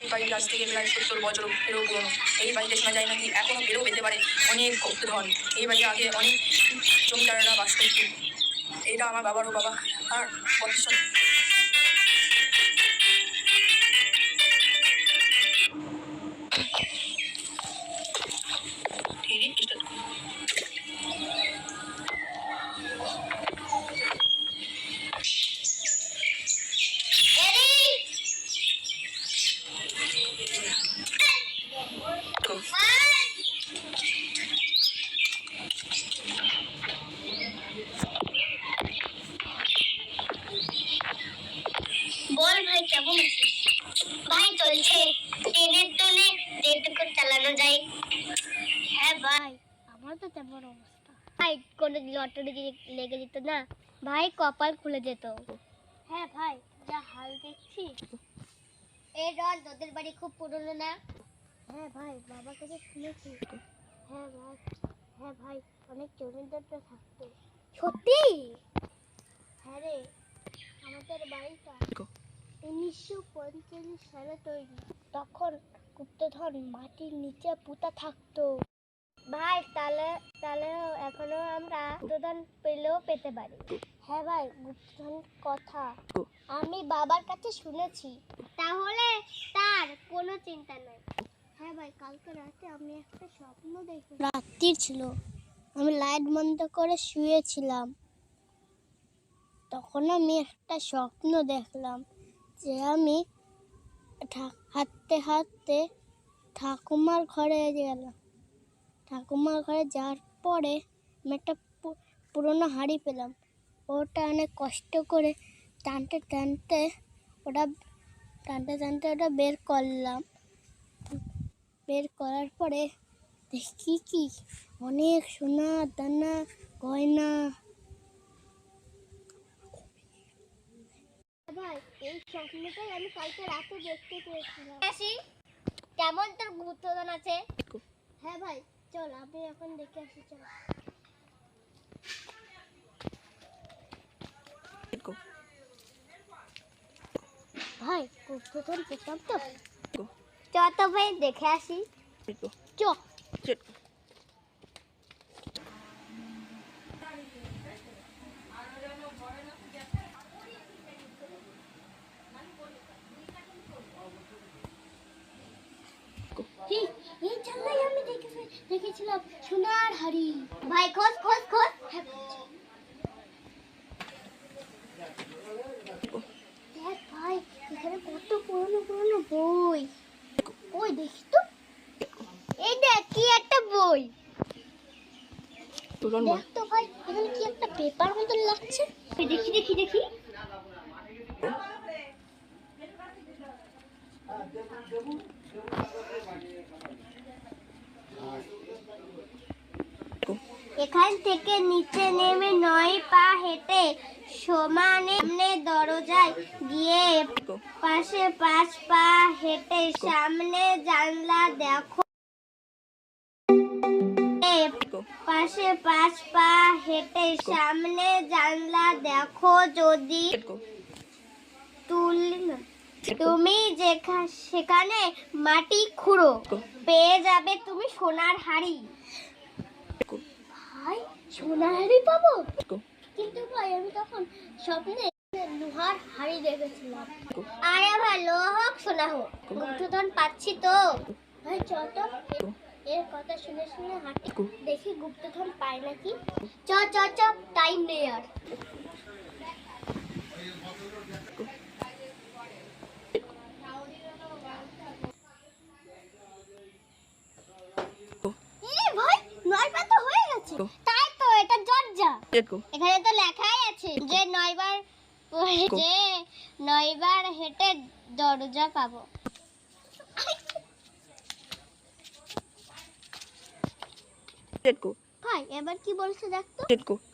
এই বাড়ির কাছ থেকে প্রায় সত্তর বছর এরও পুরনো এই বাড়িতে শোনা যায় নাকি এখনও বেরো পেতে পারে অনেক গুপ্তধন এই বাড়িতে আগে অনেক জমিদাররা বাস করত। এটা আমার বাবারও বাবা। আর ভবিষ্যৎ ভাই আমার তো তেমন অবস্থা। ভাই কোনো লটারি লেগে যেত না। ভাই কপাল খুলে যেত। হ্যাঁ ভাই যা হাল দেখছি। এই রড তোদের বাড়ি খুব পুরনো না? হ্যাঁ ভাই বাবার কাছে শুনেছি। হ্যাঁ ভাই হ্যাঁ ভাই অনেক জমিদারটা থাকতো। সত্যি? হ্যাঁ রে আমাদের বাড়িটা উনিশশো পঞ্চল্লিশ সালে তৈরি। তখন গুপ্তধন মাটির নিচে পুঁতা থাকতো। ভাই, তাহলে তাহলে এখনও আমরা গুপ্তধন পেলেও পেতে পারি। হ্যাঁ ভাই, গুপ্তধন কথা। আমি বাবার কাছে শুনেছি। তাহলে তার কোনো চিন্তা নাই। হ্যাঁ ভাই, কালকে রাতে আমি একটা স্বপ্ন দেখি রাত্রির ছিল। আমি লাইট বন্ধ করে শুয়েছিলাম। তখন আমি একটা স্বপ্ন দেখলাম যে আমি হাঁটতে হাঁটতে ঠাকুমার ঘরে গেলাম। ঠাকুমার ঘরে যাওয়ার পরে আমি একটা পু- পুরোনো হাঁড়ি পেলাম। ওটা অনেক কষ্ট করে টানতে টানতে ওটা টানতে টানতে ওটা বের করলাম। বের করার পরে দেখি কি অনেক সোনা দানা গয়না। ভাই এই স্বপ্নটাই আমি কালকে রাতে দেখতে পেয়েছিলাম। কেমন তোর গুরুত্বদান আছে? হ্যাঁ ভাই চল আমি এখন দেখে আসি চল। ভাই গুপ্তধন পেতাম তো? চ তো ভাই দেখে আসি। চ। এই এই জানলাই আমি দেখেছি। দেখেছিলাম সোনার হাড়ি। ভাই খোঁজ খোঁজ খোঁজ। দেখ ভাই এখানে কত পুরনো পুরনো বই। ওই দেখি তো। এই দেখ কি একটা বই। দেখ তো ভাই এখানে কি একটা পেপার মতন লাগছে। দেখি দেখি দেখি। এখান থেকে নিচে নেমে নয় পা হেঁটে সমানে দরজায় গিয়ে পাশে পাঁচ পা হেঁটে সামনে জানলা দেখো। পাশে পাঁচ পা হেঁটে সামনে জানলা দেখো যদি তুল তুমি সেখানে মাটি খুঁড়ো পেয়ে যাবে তুমি সোনার হাড়ি। ভাই সোনার হাড়ি পাবো? কিন্তু ভাই আমি তখন স্বপ্নে লোহার হাড়ি দেখেছিলাম। আরে ভাই লোহা হোক সোনা হোক। গুপ্তধন পাচ্ছি তো। ভাই চল তো। এর কথা শুনে শুনে হাঁটি দেখি। গুপ্তধন পাই নাকি। চ চ চ টাইম নেই আর এ ভাই নয় পা তো তাই তো এটা দরজা এখানে তো লেখাই আছে যে নয়বার যে নয়বার হেঁটে দরজা পাবো। ভাই এবার কি বলছে দেখ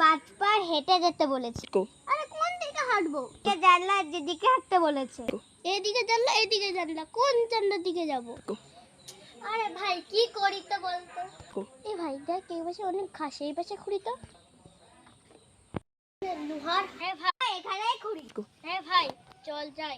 পাঁচবার হেঁটে যেতে বলেছে। আরে কোন দিকে হাঁটবো? কে জানলা যেদিকে হাঁটতে বলেছে। এদিকে জানলা এদিকে জানলা। কোন জানলার দিকে যাব? আরে ভাই কি করি তো বলতো? এ ভাই দেখ এই পাশে অনেক ঘাস এই পাশে খুঁড়ি তো। লোহার হ্যাঁ ভাই এখানে খুঁড়ি। হ্যাঁ ভাই চল যাই।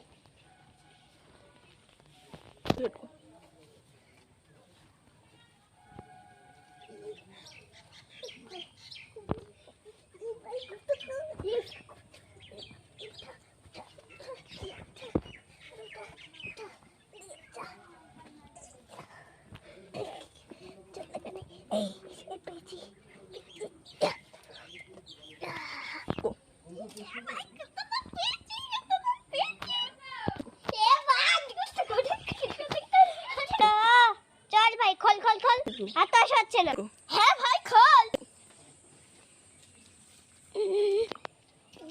খোল খোল খোল। আর হ্যাঁ ভাই খোল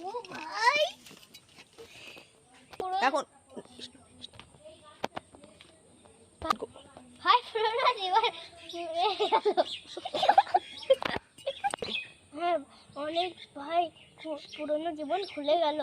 ও ভাই পুরো এখন ভাই পুরোনো জীবন পুড়ে গেল হ্যাঁ অনেক ভাই পুরনো জীবন খুলে গেল।